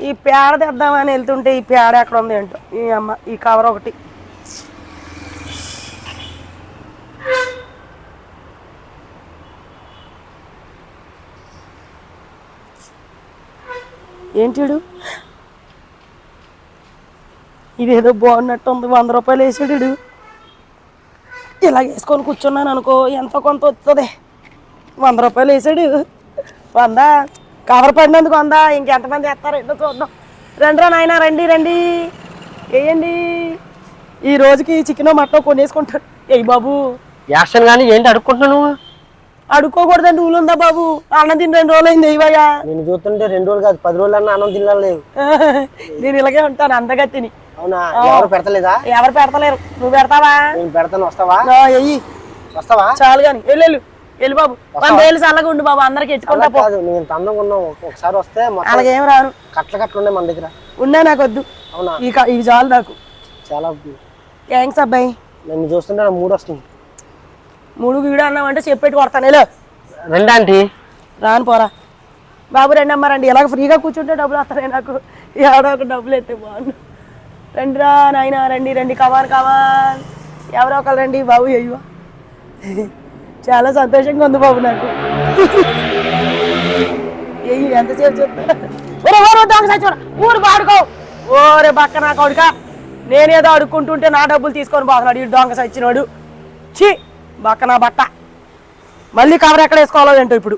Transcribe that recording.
ఈ పేడ తెద్దామని వెళ్తుంటే ఈ పేడ ఎక్కడ ఉంది ఏంటో ఈ అమ్మ ఈ కవర్ ఒకటి. ఏంటిడు ఇదేదో బాగున్నట్టు ఉంది. వంద రూపాయలు వేసాడు ఇలా వేసుకొని కూర్చున్నాను అనుకో ఎంత కొంత వస్తుంది వంద రూపాయలు వేసాడు. వంద? కవర్ పడినందుకు వంద? ఇంకెంతమంది వేస్తారు? ఏంటో చూద్దాం రండి రా నాయన రండి రండి. వేయండి. ఈ రోజుకి చికెన్ మటన్ కొనేసుకుంటాడు ఏయ్ బాబు. యాక్షన్ కానీ ఏంటి అడుక్కుంటున్నావు నువ్వు? అడుక్కోకూడదండి రూల్ ఉందా బాబు? అన్నం తిని రెండు రోజులు అయింది ఇవయ్యా నేను చూస్తుంటే రెండు రోజులు కాదు పది రోజులు అన్న అన్నం తినలేదు నేను ఇలాగే ఉంటాను అందగా తిని. అవునా? ఎవరు పెడతలేదా? ఎవరు పెడతలేరు? నువ్వు పెడతావా? నేను పెడతాను వస్తావా? ఎయ్యి వస్తావా? చాలు కానీ వెళ్ళు. వెళ్ళు బాబు. మన వేలు చల్లగా ఉండు బాబు అందరికి పో. కాదు నేను అందంగా ఉన్నావు ఒకసారి వస్తే అలాగేం రాను కట్ల కట్లు ఉన్నాయి మన దగ్గర. ఉన్నా నాకు వద్దు. అవునా? ఈ క- ఇవి చాలు నాకు. చాలా థ్యాంక్స్ అబ్బాయి. నన్ను చూస్తుంటే మూడు వస్తుంది. మూడు వీడు అన్నామంటే చెప్పేటి కొడతాను. వెళ్ళు. రెండు ఆంటీ. రాను పోరా. బాబు రండి అమ్మ రండి. ఇలాగ ఫ్రీగా కూర్చుంటే డబ్బులు వస్తాయి నాకు. ఎవడో ఒక డబ్బులు ఎత్తే బాగుండు. రండి రా నాయన రండి రండి. కమాన్ కమాన్ ఎవరో ఒకరు రండి బాబు అయ్యో. చాలా సంతోషంగా ఉంది బాబు నాకు. ఎంతసేపు చెప్తా ఓరే ఊరు పాడుకో ఓరే బక్క నా కొడుక. నేనేదో అడుక్కుంటుంటే నా డబ్బులు తీసుకొని పోతున్నాడు. ఈ దొంగ సచ్చినోడు. ఛీ బక్క నా బట్ట. మళ్ళీ కవర్ ఎక్కడ వేసుకోవాలో ఏంటో ఇప్పుడు.